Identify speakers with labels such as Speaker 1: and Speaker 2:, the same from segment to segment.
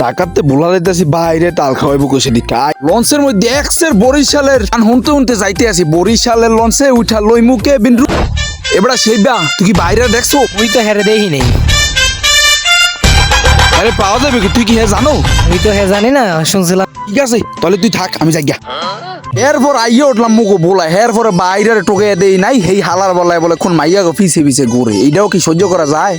Speaker 1: ঢাকাতে বলা যাইতেছি বাইরে তাল খাওয়াইবো কইছে দিকা লঞ্চের মধ্যে এক্সের বরিশালের গান শুনতে শুনতে যাইতে আছি বরিশালের লঞ্চে উঠা লই মুখে বিন্দু এবার সেইবা তুই কি বাইরে দেখছ?
Speaker 2: মুই তো হেরে দেখি নেই।
Speaker 1: আরে পাওয়া যাবে কি? তুই কি হ্যাঁ জানো?
Speaker 2: মুই তো হে জানি না শুনছিলাম।
Speaker 1: ঠিক আছে তাহলে তুই থাক আমি যাই গিয়া। এরপর আইয়া উঠলাম মুখো বলা এরপরে বাইরে টোকে দেই নাই সেই হালার বলায় বলে কোন মাইয়া গো পিছে পিছে ঘুরে। এইটাও কি সহ্য করা যায়?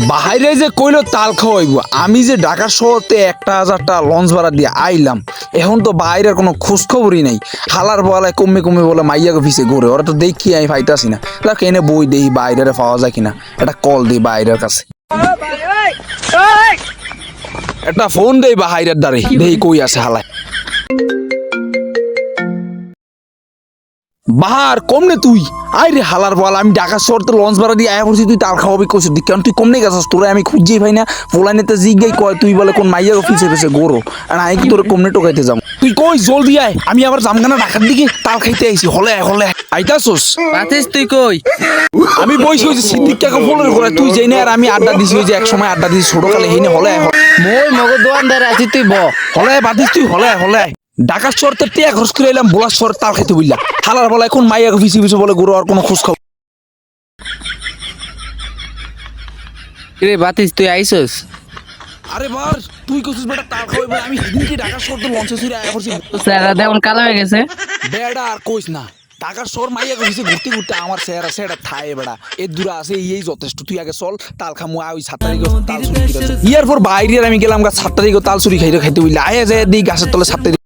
Speaker 1: বাইরে যে কইলো তাল খাওয়াইব আমি যে ঢাকা শহরতে একটা হাজারটা লঞ্চ ভাড়া দিয়ে আইলাম এখন তো বাইরের কোনো খোঁজ খবরই নাই। হালার বলায় কমে কমে বলে মাইয়া গো পিছে ঘুরে ওরা তো দেখি আমি ফাইতাছি না। দেখ এনে বই দেই বাইরে পাওয়া যায় কিনা। একটা কল দিই বাইরের কাছে। একটা ফোন দেই বাহাইরের দ্বারে দেই কই আছে হালায়। বাহার কমনে তুই। আই রে হালার বল আমি ঢাকা শহর তো লঞ্চ ভাড়া দিয়ে আয়া পড়ছি তুই তাল খাওয়াবি কইছ দিক কারণ তুই কমনে গেছস? তোরে আমি খুঁজেই পাই না। পোলাই নেতে জিগাই কয় তুই বলে কোন মাইয়া অফিসে ফেসে গোরো। আর আমি কি তোরে কমনে টোকাইতে যাম তুই কই জলদি আয়। আমি আবার জামগানা ঢাকার দিকে তাল খাইতে আইছি হলে হলে। আইতাছস?
Speaker 2: পাতিস তুই কই?
Speaker 1: আমি বইছি ওই যে সিদ্দিক কাকা ফোনের করে তুই যেই না আর আমি আড্ডা দিছি ওই যে এক সময় আড্ডা দিছি ছোট কালে হেনে হলে
Speaker 2: মই মগর দোকানদার আছি তুই ব।
Speaker 1: হলে আয়, তুই হলে হলে। ঢাকা শহর তো টিয়া খরচ করে এলাম বোলা শহর তাল খাইতে বুঝলাম হালার বলে এখন মাইয়া অফিসে ফিসে বলে গুরু আর কোনো খোঁজ খবর?
Speaker 2: রে বাতিস তুই আইসস?
Speaker 1: আরে বার তুই কইছিস বেটা তাল খাওয়াই আমি ঢাকা শহর তো লঞ্চে ছুড়ে আয়া করছি
Speaker 2: স্যার দেমন কালো হয়ে গেছে।
Speaker 1: বেড়া আর কইস না ঢাকার শহর মাইয়া কইছে ঘুরতে ঘুরতে আমার সেরা সেটা থায় বেড়া দূরে আছে এই যথেষ্ট তুই আগে চল তাল খামু আয় ওই সাত তারিখ তাল চুরি ইয়ার পর বাইরে আমি গেলাম গা সাত তারিখ তাল চুরি খাইতে খাইতে বুঝলি আয়া যায় দিই গাছের তলে সাত তারিখ